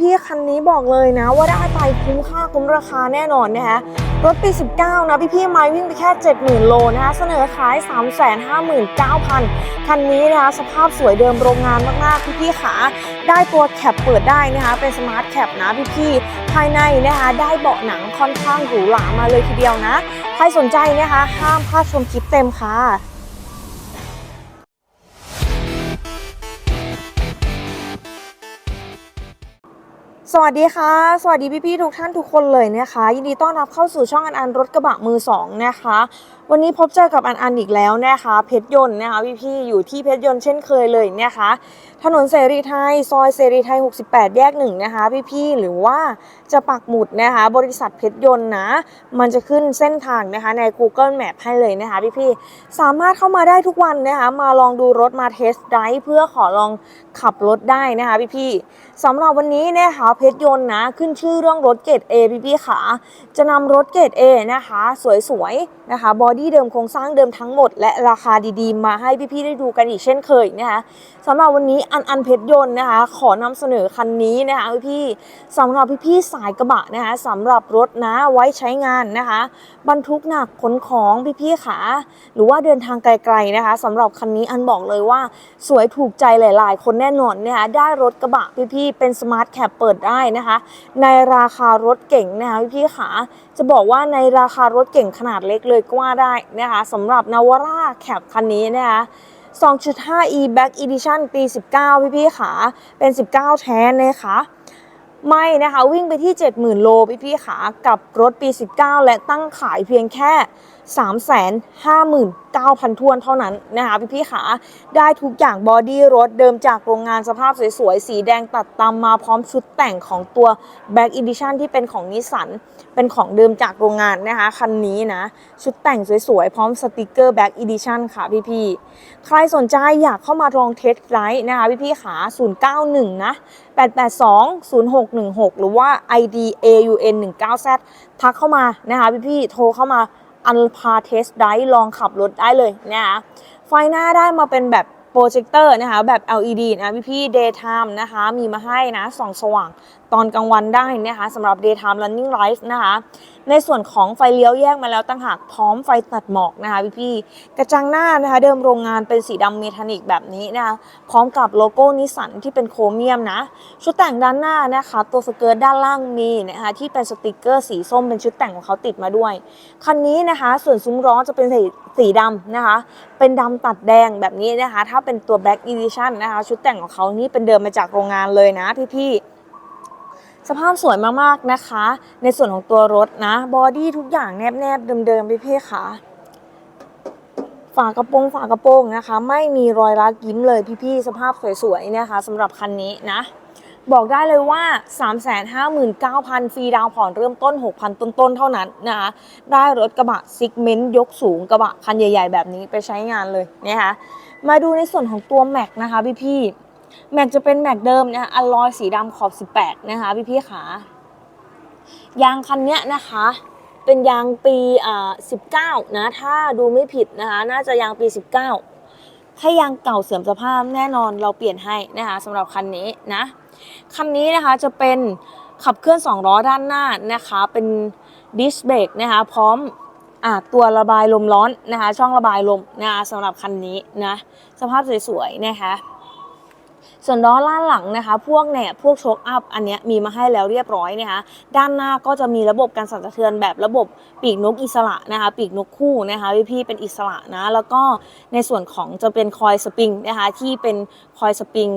พี่ๆคันนี้บอกเลยนะ ว่าได้ไปคุ้มค่าคุ้มราคาแน่นอนนะคะรถปี 19 นะ พี่ๆไม้วิ่งไปแค่ 70,000 โลนะคะเสนอขาย 359,000 คันนี้นะคะสภาพสวยเดิมโรงงานมากๆ พี่ๆขาได้ตัวแคปเปิดได้นะคะเป็นสมาร์ทแคปนะพี่ๆภายในนะคะได้เบาะหนังค่อนข้างหรูหรามาเลยทีเดียวนะ ใครสนใจนะคะห้ามพลาดชมคลิปเต็มค่ะ สวัสดีค่ะ สวัสดีพี่ๆทุกท่านทุกคนเลยนะคะ ยินดีต้อนรับเข้าสู่ช่องอันอันรถกระบะมือสองนะคะ วันนี้พบเจอกับอันอันอีกแล้วนะคะ เพชรยนต์นะคะพี่ๆอยู่ที่เพชรยนต์เช่นเคยเลยนะคะ ถนนเสรีไทย ซอยเสรีไทย 68 แยกหนึ่งนะคะพี่ๆหรือว่าจะปักหมุดนะคะ บริษัทเพชรยนต์นะ มันจะขึ้นเส้นทางนะคะใน Google Map ให้เลยนะคะพี่ๆสามารถเข้ามาได้ทุกวันนะคะ มาลองดูรถมาเทสไดร์เพื่อขอลองขับรถได้นะคะพี่ๆสำหรับวันนี้นะคะเพชรยนต์นะ ขึ้นชื่อเรื่องรถเกรด A พี่ๆขาจะนำรถเกรด A นะคะ สวยๆนะคะบอดี้เดิมโครงสร้างเดิมทั้งหมด และราคาดีๆ มาให้พี่ๆได้ดูกันอีกเช่นเคยนะคะสำหรับวันนี้อันอันเพชรยนต์นะคะ ขอนำเสนอคันนี้นะคะพี่ๆสำหรับพี่ๆสายกระบะนะคะสำหรับรถนะไว้ใช้งานนะคะ บรรทุกหนักขนของพี่ๆขาหรือว่าเดินทางไกลๆนะคะสำหรับคันนี้อันบอกเลยว่าสวยถูกใจหลาย ๆ คนแน่นอนนะคะได้รถกระบะพี่ๆเป็นสมาร์ทแคปเปิดได้นะคะ ในราคารถเก่งนะคะพี่ๆขาจะบอกว่าในราคารถเก่งขนาดเล็กเลยก็ว่าได้นะคะสำหรับนาวาร่าแคปคันนี้นะคะ2.5 e back edition ปี 19 พี่ๆขาเป็น 19 แท้นะคะไม่นะคะวิ่งไปที่ 70,000 โลพี่พี่ๆขากับรถปี 19 และตั้งขายเพียงแค่ 359,000ทวนเท่านั้นนะคะพี่พี่ขาได้ทุกอย่างบอดี้รถเดิมจากโรงงานสภาพสวยๆ สีแดงตัดตามมาพร้อมชุดแต่งของตัว Back Edition ที่เป็นของนิสสันเป็นของเดิมจากโรงงานนะคะ คันนี้นะ ชุดแต่งสวยๆ พร้อมสติกเกอร์ Back Edition ค่ะพี่ๆใครสนใจอยากเข้ามาลองเทสไ i ฟ์นะคะพี่ๆขา091 นะ 882 0616 หรือว่า ID AUN 19 Z ทักเข้ามานะคะพี่ๆโทรเข้ามา อันพาเทสได้ลองขับรถได้เลยนะคะไฟหน้าได้มาเป็นแบบโปรเจคเตอร์นะคะแบบ LED นะพี่ๆ daytime นะคะ มีมาให้นะส่องสว่าง ตอนกลางวันได้นะคะสำหรับ daytime running light นะคะ ในส่วนของไฟเลี้ยวแยกมาแล้วตั้งหากพร้อมไฟตัดหมอกนะคะพี่ๆกระจังหน้านะคะเดิมโรงงานเป็นสีดำเมทัลิกแบบนี้นะคะพร้อมกับโลโก้นิสสันที่เป็นโครเมียมนะชุดแต่งด้านหน้านะคะ ตัวสเกิร์ตด้านล่างมีนะคะที่เป็นสติกเกอร์สีส้มเป็นชุดแต่งของเขาติดมาด้วยคันนี้นะคะส่วนซุ้มล้อจะเป็นสีสีดำนะคะ เป็นดำตัดแดงแบบนี้นะคะ ถ้าเป็นตัว Black Edition นะคะ ชุดแต่งของเขานี่เป็นเดิมมาจากโรงงานเลยนะพี่ๆ สภาพสวยมากๆนะคะ ในส่วนของตัวรถนะบอดี้ทุกอย่างแนบๆเดิมๆพี่ๆค่ะฝากระโปรงฝากระโปรงนะคะ ไม่มีรอยรักยิ้มเลยพี่ๆสภาพสวยๆนะคะสำหรับคันนี้นะ บอกได้เลยว่า 359,000 ฟรีดาวผ่อนเริ่มต้น 6,000 ต้นๆ เท่านั้นนะคะ ได้รถกระบะซิกเมนต์ยกสูงกระบะคันใหญ่ๆ แบบนี้ไปใช้งานเลยนะคะมาดูในส่วนของตัวแม็กนะคะพี่ๆ แม็กจะเป็นแม็กเดิมนะคะอลลอยสีดำขอบ 18 นะคะ พี่พี่ขายางคันเนี้ยนะคะ เป็นยางปีอ่า19 นะ ถ้าดูไม่ผิดนะคะ น่าจะยางปี 19 ถ้ายางเก่าเสื่อมสภาพแน่นอนเราเปลี่ยนให้นะคะสำหรับคันนี้นะคันนี้นะคะจะเป็นขับเคลื่อน2ล้อด้านหน้านะคะ เป็นดิสเบรกนะคะ พร้อมอตัวระบายลมร้อนนะคะ ช่องระบายลมนะคะสำหรับคันนี้นะ สภาพสวยๆนะคะ ส่วนล้อล่านหลังนะคะ พวกแหนบพวกโชคอัพอันเนี้ยมีมาให้แล้วเรียบร้อยนะคะด้านหน้าก็จะมีระบบการสั่นสะเทือนแบบระบบปีกนกอิสระนะคะ ปีกนกคู่นะคะพี่ๆเป็นอิสระนะแล้วก็ในส่วนของจะเป็นคอยสปริงนะคะที่เป็นคอยสปริง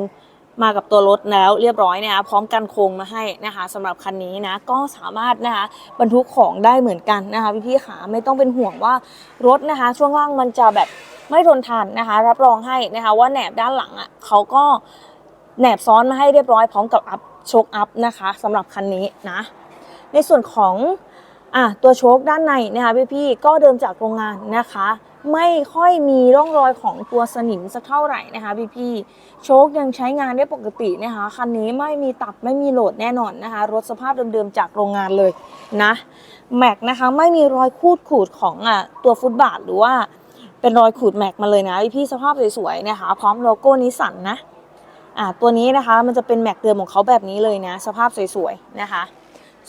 มากับตัวรถแล้วเรียบร้อยนะคะพร้อมกันโครงมาให้นะคะสำหรับคันนี้นะก็สามารถนะคะบรรทุกของได้เหมือนกันนะคะพี่ๆขาไม่ต้องเป็นห่วงว่ารถนะคะ ช่วงล่างมันจะแบบไม่ทนทานนะคะ รับรองให้นะคะว่าแหนบด้านหลังอะเขาก็ แหนบซ้อนมาให้เรียบร้อยพร้อมกับอัพโชคอัพนะคะสำหรับคันนี้นะในส่วนของอะตัวโชคด้านในนะคะพี่ๆก็เดิมจากโรงงานนะคะ ไม่ค่อยมีร่องรอยของตัวสนิมสักเท่าไหร่นะคะพี่ๆโชคยังใช้งานได้ปกตินะคะคันนี้ไม่มีตัดไม่มีโหลดแน่นอนนะคะรถสภาพเดิมๆจากโรงงานเลยนะแม็กนะคะไม่มีรอยคูดขูดของอะตัวฟุตบาทหรือว่าเป็นรอยขูดแม็กมาเลยนะพี่ๆสภาพสวยๆนะคะพร้อมโลโก้นิสสันนะ อ่าตัวนี้นะคะมันจะเป็นแม็กเดิมของเขาแบบนี้เลยนะสภาพสวยๆนะคะ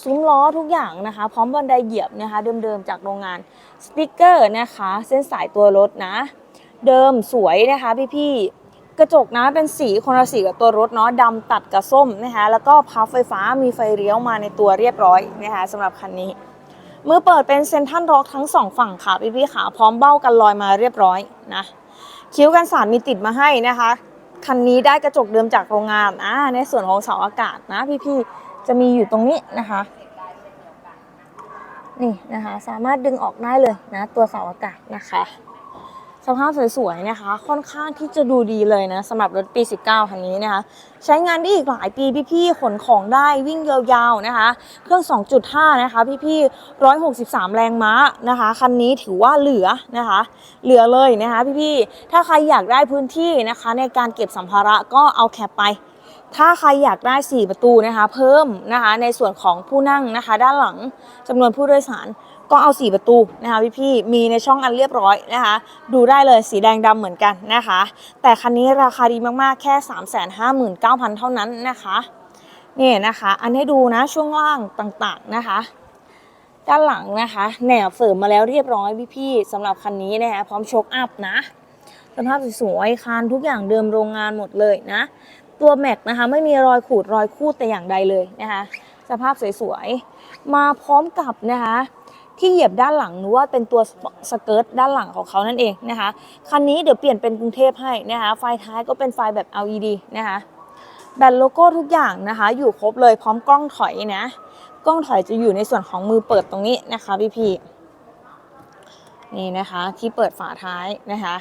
ซุ้มล้อทุกอย่างนะคะ พร้อมบันไดเหยียบนะคะ เดิมๆจากโรงงานสติกเกอร์นะคะ เส้นสายตัวรถนะ เดิมสวยนะคะพี่ๆกระจกนะเป็นสีคนละสีกับตัวรถเนาะดำตัดกับส้มนะคะแล้วก็พับไฟฟ้ามีไฟเลี้ยวมาในตัวเรียบร้อยนะคะสำหรับคันนี้มือเปิดเป็นเซนทันร็อกทั้งสองฝั่งค่ะพี่ๆขาพร้อมเบ้ากันลอยมาเรียบร้อยนะคิ้วกันสาดมีติดมาให้นะคะ คันนี้ได้กระจกเดิมจากโรงงานอ่าในส่วนของเสาอากาศนะพี่ๆจะมีอยู่ตรงนี้นะคะนี่นะคะสามารถดึงออกได้เลยนะ ตัวเสาอากาศนะคะ สภาพสวยๆนะคะ ค่อนข้างที่จะดูดีเลยนะสำหรับรถปี 19 คันนี้นะคะ ใช้งานได้อีกหลายปีพี่ๆขนของได้วิ่งยาวๆนะคะ เครื่อง 2.5 นะคะ พี่ๆ163 แรงม้านะคะ คันนี้ถือว่าเหลือนะคะ เหลือเลยนะคะ พี่ๆถ้าใครอยากได้พื้นที่นะคะ ในการเก็บสัมภาระก็เอาแคปไปถ้าใครอยากได้ 4 ประตูนะคะ เพิ่มนะคะในส่วนของผู้นั่งนะคะ ด้านหลังจำนวนผู้โดยสาร ก็เอา 4 ประตูนะคะพี่ๆมีในช่องอันเรียบร้อยนะคะ ดูได้เลยสีแดงดำเหมือนกันนะคะ แต่คันนี้ราคาดีมากๆ แค่ 359,000 เท่านั้นนะคะนี่นะคะ อันให้ดูนะช่วงล่างต่างๆนะคะด้านหลังนะคะแหนบเสริมมาแล้วเรียบร้อยพี่ๆสำหรับคันนี้นะคะพร้อมโชคอัพนะสภาพสวยๆคานทุกอย่างเดิมโรงงานหมดเลยนะ ตัวแม็กนะคะไม่มีรอยขูดรอยคูดแต่อย่างใดเลยนะคะ สภาพสวยๆมาพร้อมกับนะคะ ที่เหยียบด้านหลังหนูว่าเป็นตัวสเกิร์ตด้านหลังของเขานั่นเองนะคะคันนี้เดี๋ยวเปลี่ยนเป็นกรุงเทพให้นะคะไฟท้ายก็เป็นไฟแบบ LED นะคะแบตโลโก้ทุกอย่างนะคะ อยู่ครบเลยพร้อมกล้องถอยนะกล้องถอยจะอยู่ในส่วนของมือเปิดตรงนี้นะคะพี่พี่นี่นะคะที่เปิดฝาท้ายนะคะ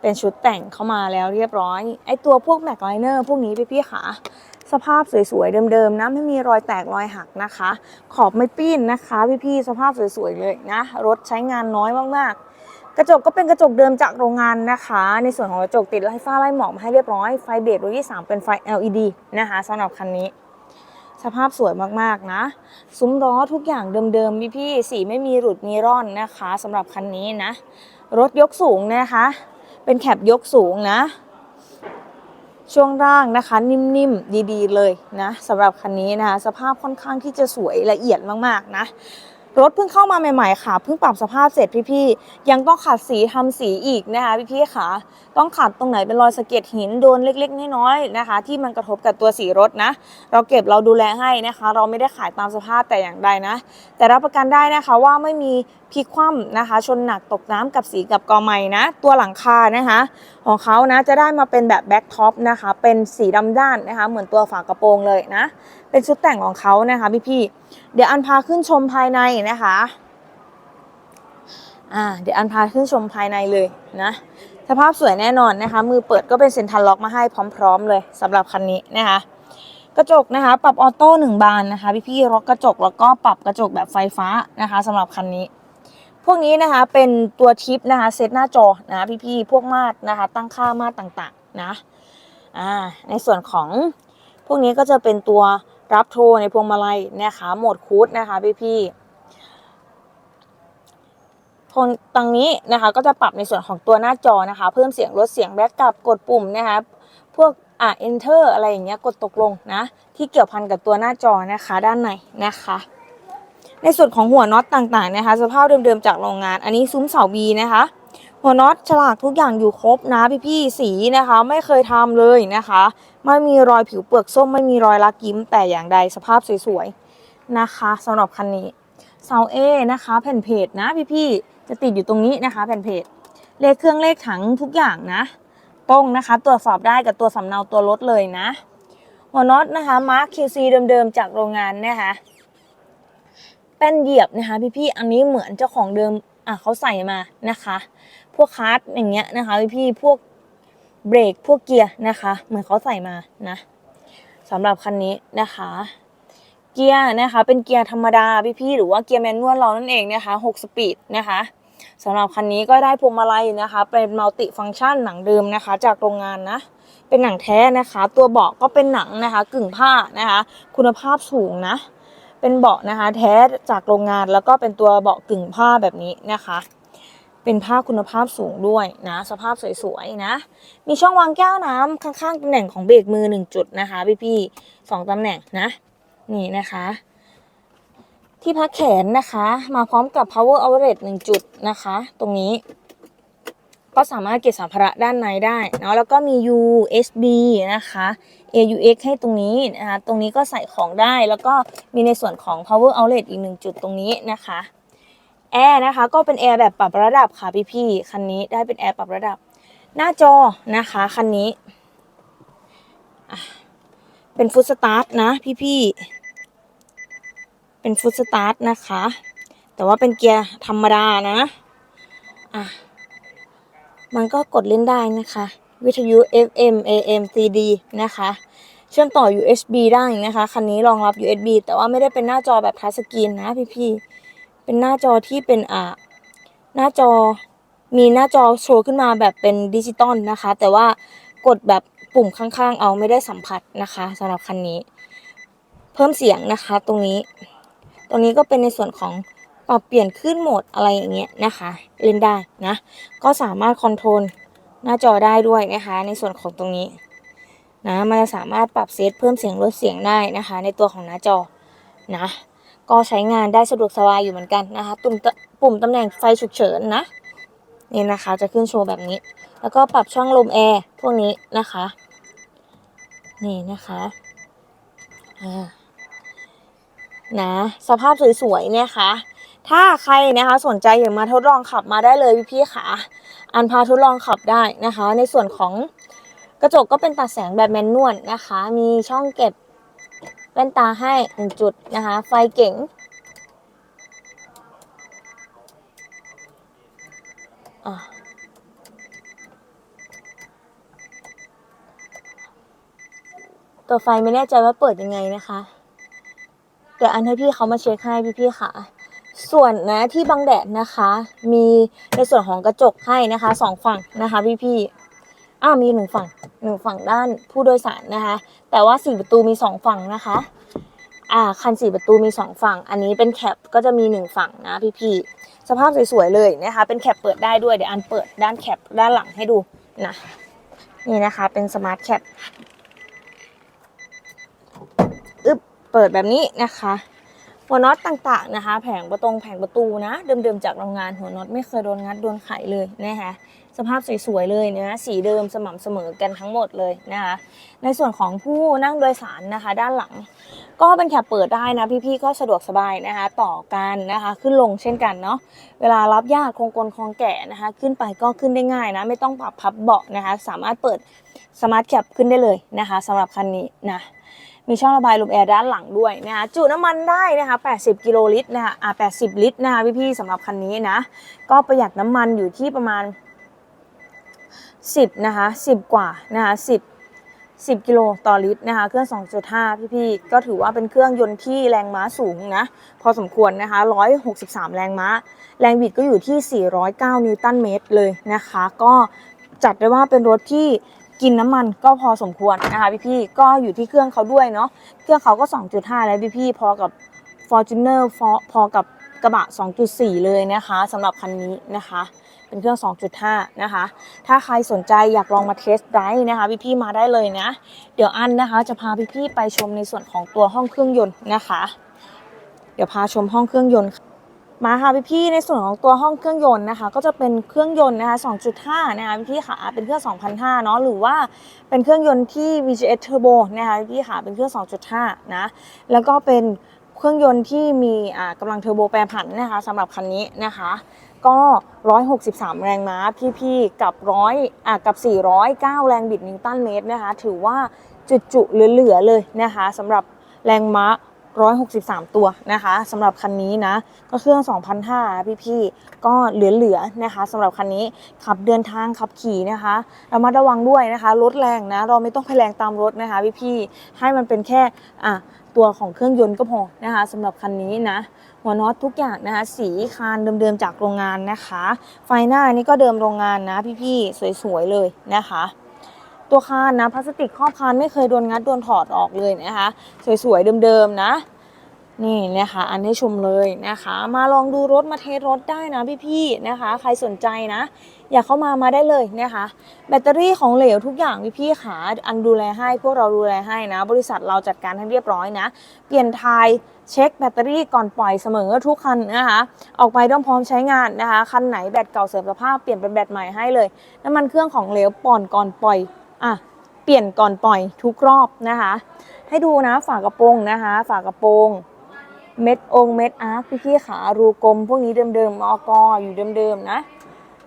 เป็นชุดแต่งเข้ามาแล้วเรียบร้อย ไอตัวพวกแม็กไลเนอร์พวกนี้พี่พี่ขา สภาพสวยๆเดิมๆนะไม่มีรอยแตกรอยหักนะคะ ขอบไม่ปิ้นนะคะพี่ๆสภาพสวยๆเลยนะรถใช้งานน้อยมากๆ กระจกก็เป็นกระจกเดิมจากโรงงานนะคะ ในส่วนของกระจกติดไล่ฟ้าไล่หมอกมาให้เรียบร้อยไฟเบรกรุ่นที่3เป็นไฟ LED นะคะสำหรับคันนี้สภาพสวยมากๆนะ ซุ้มล้อทุกอย่างเดิมๆพี่ๆสีไม่มีหลุดมีร่อนนะคะสำหรับคันนี้นะ รถยกสูงนะคะ เป็นแคปยกสูงนะ ช่วงร่างนะคะ นิ่มๆ ดีๆ เลยนะสำหรับคันนี้นะคะ สภาพค่อนข้างที่จะสวยละเอียดมากๆนะ รถเพิ่งเข้ามาใหม่ๆค่ะ เพิ่งปรับสภาพเสร็จพี่ๆ ยังต้องขัดสีทำสีอีกนะคะพี่ๆค่ะ ต้องขัดตรงไหนเป็นรอยสะเก็ดหินโดนเล็กๆ น้อยๆนะคะ ที่มันกระทบกับตัวสีรถนะ เราเก็บเราดูแลให้นะคะ เราไม่ได้ขายตามสภาพแต่อย่างใดนะ แต่รับประกันได้นะคะว่าไม่มีพลิกคว่ำนะคะ ชนหนักตกน้ำกับสีกับกอไม้นะ ตัวหลังคานะคะ ของเขานะจะได้มาเป็นแบบแบ็คท็อปนะคะ เป็นสีดำด้านนะคะ เหมือนตัวฝากระโปรงเลยนะ เป็นชุดแต่งของเขานะคะพี่ๆ เดี๋ยวอันพาขึ้นชมภายในนะคะอ่าเดี๋ยวอันพาขึ้นชมภายในเลยนะสภาพสวยแน่นอนนะคะ มือเปิดก็เป็นเซ็นทรัลล็อกมาให้พร้อมๆ เลยสำหรับคันนี้นะคะกระจกนะคะ ปรับออโต้หนึ่งบานนะคะพี่ๆล็อกกระจกแล้วก็ปรับกระจกแบบไฟฟ้านะคะสำหรับคันนี้ พวกนี้นะคะเป็นตัวทิปนะคะเซตหน้าจอนะพี่ๆพวกมาตรนะคะ ตั้งค่ามาตรต่างๆนะอ่าในส่วนของพวกนี้ก็จะเป็นตัว รับโทรในพวงมาลัยนะคะโหมดคูดนะคะพี่ๆทนตรงนี้นะคะก็จะปรับในส่วนของตัวหน้าจอนะคะ เพิ่มเสียงลดเสียงแบ็กกลับกดปุ่มนะคะพวกอ่า enter อะไรอย่างเงี้ยกดตกลงนะ ที่เกี่ยวพันกับตัวหน้าจอนะคะด้านในนะคะ ในส่วนของหัวน็อตต่างๆนะคะ สภาพเดิมๆจากโรงงาน อันนี้ซุ้มเสาบีนะคะ หัวน็อตฉลากทุกอย่างอยู่ครบนะพี่ๆสีนะคะ ไม่เคยทำเลยนะคะ ไม่มีรอยผิวเปลือกส้มไม่มีรอยลักยิ้ม แต่อย่างใดสภาพสวยๆนะคะสำหรับคันนี้เสาเอนะคะ แผ่นเพจนะพี่ๆจะติดอยู่ตรงนี้นะคะ แผ่นเพจเลขเครื่องเลขถังทุกอย่างนะตรงนะคะ ตรวจสอบได้กับตัวสำเนาตัวรถเลยนะ หัวน็อตนะคะมาร์ค QC เดิมๆจากโรงงานนะคะแป้นเหยียบนะคะพี่ๆอันนี้เหมือนเจ้าของเดิมอะเขาใส่มานะคะ พวกคาร์ดอย่างเงี้ยนะคะพี่พวกเบรกพวกเกียร์นะคะ เหมือนเขาใส่มานะสำหรับคันนี้นะคะ เกียร์นะคะ เป็นเกียร์ธรรมดาพี่ๆหรือว่าเกียร์แมนนวลเรานั่นเองนะคะ6สปีดนะคะสำหรับคันนี้ก็ได้พวงมาลัยนะคะ เป็นมัลติฟังก์ชันหนังเดิมนะคะ จากโรงงานนะ เป็นหนังแท้นะคะ ตัวเบาะก็เป็นหนังนะคะ กึ่งผ้านะคะ คุณภาพสูงนะ เป็นเบาะนะคะ แท้จากโรงงานแล้วก็เป็นตัวเบาะกึ่งผ้าแบบนี้นะคะ เป็นผ้าคุณภาพสูงด้วยนะ สภาพสวยๆนะ มีช่องวางแก้วน้ำข้างๆตำแหน่งของเบรกมือหนึ่งจุดนะคะ พี่ๆสองตำแหน่งนะ นี่นะคะ ที่พักแขนนะคะ มาพร้อมกับ power outlet หนึ่งจุดนะคะ ตรงนี้ก็สามารถเก็บสัมภาระด้านในได้เนาะแล้วก็มี USB นะคะ AUX ให้ตรงนี้นะคะ ตรงนี้ก็ใส่ของได้แล้วก็มีในส่วนของ power outlet อีกหนึ่งจุดตรงนี้นะคะ แอร์นะคะก็เป็นแอร์แบบปรับระดับค่ะพี่ๆคันนี้ได้เป็นแอร์ปรับระดับ หน้าจอนะคะคันนี้ เป็นฟุตสตาร์ทนะพี่ๆเป็นฟุตสตาร์ทนะคะ แต่ว่าเป็นเกียร์ธรรมดานะอะมันก็กดเล่นได้นะคะ วิทยุ FM AM CD นะคะเชื่อมต่อ USB ได้นะคะ คันนี้รองรับ USB แต่ว่าไม่ได้เป็นหน้าจอแบบทัชสกรีนนะพี่ๆ เป็นหน้าจอที่เป็นอ่าหน้าจอมีหน้าจอโชว์ขึ้นมาแบบเป็นดิจิตอลนะคะ แต่ว่ากดแบบปุ่มข้างๆ เอาไม่ได้สัมผัสนะคะสำหรับคันนี้ เพิ่มเสียงนะคะตรงนี้ ตรงนี้ก็เป็นในส่วนของปรับเปลี่ยนขึ้นโหมดอะไรอย่างเงี้ยนะคะ เล่นได้นะ ก็สามารถคอนโทรลหน้าจอได้ด้วยนะคะ ในส่วนของตรงนี้นะมันจะสามารถปรับเซตเพิ่มเสียงลดเสียงได้นะคะ ในตัวของหน้าจอนะ ก็ใช้งานได้สะดวกสบายอยู่เหมือนกันนะคะตุ่มปุ่มตำแหน่งไฟฉุกเฉินนะนี่นะคะ จะขึ้นโชว์แบบนี้ แล้วก็ปรับช่องลมแอร์พวกนี้นะคะ นี่นะคะอ่านะ สภาพสวยๆเนี่ยค่ะถ้าใครนะคะสนใจอยากมาทดลองขับมาได้เลยพี่พี่ๆค่ะ อันพาทดลองขับได้นะคะ ในส่วนของกระจกก็เป็นตัดแสงแบบแมนนวลนะคะ มีช่องเก็บ แว่นตาให้หนึ่งจุดนะคะ ไฟเก๋งตัวไฟไม่แน่ใจว่าเปิดยังไงนะคะ เดี๋ยวอันให้พี่เขามาเช็คให้พี่พี่ๆค่ะ ส่วนนะที่บังแดดนะคะ มีในส่วนของกระจกให้นะคะสองฝั่งนะคะพี่พี่ๆอ้าวมีหนึ่งฝั่ง หนึ่งฝั่งด้านผู้โดยสารนะคะ แต่ว่าสี่ประตูมีสองฝั่งนะคะอ่าคันสี่ประตูมีสองฝั่ง อันนี้เป็นแคปก็จะมีหนึ่งฝั่งนะพี่ๆสภาพสวยๆเลยนะคะ เป็นแคปเปิดได้ด้วยเดี๋ยวอันเปิดด้านแคปด้านหลังให้ดูนะนี่นะคะเป็นสมาร์ทแคปอึบเปิดแบบนี้นะคะหัวน็อตต่างๆนะคะ แผงประตงแผงประตูนะ เดิมๆจากโรงงานหัวน็อตไม่เคยโดนงัดโดนไขเลยนะคะ สภาพสวยๆเลยนะสีเดิมสม่ำเสมอกันทั้งหมดเลยนะคะในส่วนของผู้นั่งโดยสารนะคะ ด้านหลัง ก็เป็นแคปเปิดได้นะพี่ๆก็สะดวกสบายนะคะ ต่อกันนะคะ ขึ้นลงเช่นกันเนาะเวลารับญาติคงกลคงแก่นะคะ ขึ้นไปก็ขึ้นได้ง่ายนะ ไม่ต้องปรับพับเบาะนะคะ สามารถเปิดสมาร์ทแคปขึ้นได้เลยนะคะสำหรับคันนี้นะมีช่องระบายลมแอร์ด้านหลังด้วยนะคะจุน้ำมันได้นะคะ 80 กิโลลิตรนะคะอ่า80 ลิตรนะคะพี่ๆสำหรับคันนี้นะ ก็ประหยัดน้ำมันอยู่ที่ประมาณ 10นะคะ10 กว่านะคะ10 10กิโลต่อลิตรนะคะเครื่อง 2.5 พี่ๆก็ถือว่าเป็นเครื่องยนต์ที่แรงม้าสูงนะพอสมควรนะคะ 163 แรงม้า แรงบิดก็อยู่ที่ 409 นิวตันเมตรเลยนะคะ ก็จัดได้ว่าเป็นรถที่กินน้ำมันก็พอสมควรนะคะพี่ๆก็อยู่ที่เครื่องเขาด้วยเนาะเครื่องเขาก็ 2.5 แล้วพี่ๆพอกับ Fortuner พอพอกับกระบะ 2.4 เลยนะคะสำหรับคันนี้นะคะ เป็นเครื่อง 2.5 นะคะ ถ้าใครสนใจอยากลองมาเทสไดร์นะคะพี่ๆมาได้เลยนะ เดี๋ยวอันนะคะจะพาพี่ๆไปชมในส่วนของตัวห้องเครื่องยนต์นะคะ เดี๋ยวพาชมห้องเครื่องยนต์มาค่ะพี่พี่ๆในส่วนของตัวห้องเครื่องยนต์นะคะ ก็จะเป็นเครื่องยนต์นะคะ 2.5 นะคะพี่พี่ๆค่ะเป็นเครื่อง 2,500 เนาะหรือว่าเป็นเครื่องยนต์ที่ VGS Turbo นะคะพี่พี่ๆค่ะเป็นเครื่อง 2.5 นะ แล้วก็เป็นเครื่องยนต์ที่มีอ่ากำลังเทอร์โบแปรผันนะคะสำหรับคันนี้นะคะ ก็ 163 แรงม้าพี่ๆกับร้อยอะกับ 409 แรงบิดนิวตันเมตรนะคะ ถือว่าจุๆเหลือๆเลยนะคะสำหรับแรงม้า163 ตัวนะคะสำหรับคันนี้นะ ก็เครื่อง 2,500 พี่ๆก็เหลือๆนะคะสำหรับคันนี้ขับเดินทางขับขี่นะคะระมัดระวังด้วยนะคะ รถแรงนะ เราไม่ต้องไปแรงตามรถนะคะ พี่ๆให้มันเป็นแค่อะ ตัวของเครื่องยนต์ก็พอนะคะสำหรับคันนี้นะ หัวน็อตทุกอย่างนะคะ สีคานเดิมๆจากโรงงานนะคะ ไฟหน้านี่ก็เดิมโรงงานนะพี่ๆสวยๆเลยนะคะ ตัวคานนะพลาสติกครอบคานไม่เคยโดนงัดโดนถอดออกเลยนะคะ สวยๆเดิมๆนะ นี่นะคะ อันให้ชมเลยนะคะ มาลองดูรถมาเทสรถได้นะพี่ๆนะคะ ใครสนใจนะ อยากเข้ามามาได้เลยนะคะ แบตเตอรี่ของเหลวทุกอย่างพี่ๆขาอันดูแลให้พวกเราดูแลให้นะ บริษัทเราจัดการให้เรียบร้อยนะ เปลี่ยนทายเช็คแบตเตอรี่ก่อนปล่อยเสมอทุกคันนะคะ ออกไปต้องพร้อมใช้งานนะคะ คันไหนแบตเก่าเสื่อมสภาพเปลี่ยนเป็นแบตใหม่ให้เลยน้ำมันเครื่องของเหลวป่อนก่อนปล่อยอะเปลี่ยนก่อนปล่อยทุกรอบนะคะ ให้ดูนะฝากระโปรงนะคะ ฝากระโปรง เม็ดองเม็ดอาร์คพี่ๆขารูกลม พวกนี้เดิมๆมอกออยู่เดิมๆนะ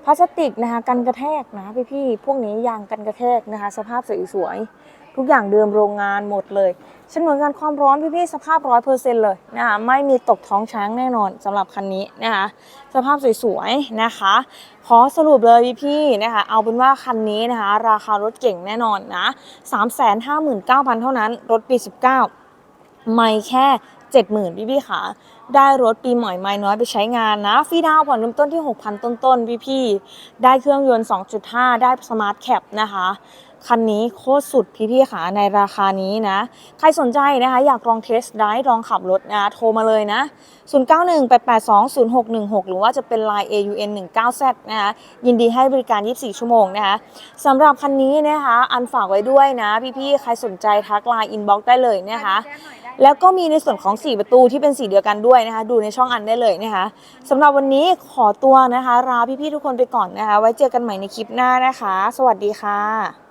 พลาสติกนะคะกันกระแทกนะพี่ๆพวกนี้ยางกันกระแทกนะคะ สภาพสวยๆทุกอย่างเดิมโรงงานหมดเลยเช่นเหมือนกันความร้อนพี่ๆสภาพร้อยเปอร์เซ็นต์เลยนะคะไม่มีตกท้องช้างแน่นอนสำหรับคันนี้นะคะสภาพสวยๆนะคะ ขอสรุปเลยพี่ๆนะคะเอาเป็นว่าคันนี้นะคะ ราคารถเก่งแน่นอนนะ359,000เท่านั้นรถปี19ไม่แค่ 70,000พี่พี่ค่ะ ได้รถปีใหม่ไม่น้อยไปใช้งานนะฟรีดาวผ่อนเริ่มต้นที่ 6,000 ต้นๆพี่พี่ได้เครื่องยนต์ 2.5 ได้สมาร์ทแคปนะคะ คันนี้โคตรสุดพี่พี่ค่ะในราคานี้นะ ใครสนใจนะคะอยากลองเทสได้ลองขับรถนะโทรมาเลยนะ 0918820616 หรือว่าจะเป็น Line AUN 19Z นะคะยินดีให้บริการ 24 ชั่วโมงนะคะสำหรับคันนี้นะคะอันฝากไว้ด้วยนะ พี่ๆใครสนใจทัก Line Inbox ได้เลยนะคะ แล้วก็มีในส่วนของ 4 ประตูที่เป็นสีเดียวกันด้วยนะคะ ดูในช่องอันได้เลยนะคะสำหรับวันนี้ขอตัวนะคะลาพี่ๆทุกคนไปก่อนนะคะ ไว้เจอกันใหม่ในคลิปหน้านะคะ สวัสดีค่ะ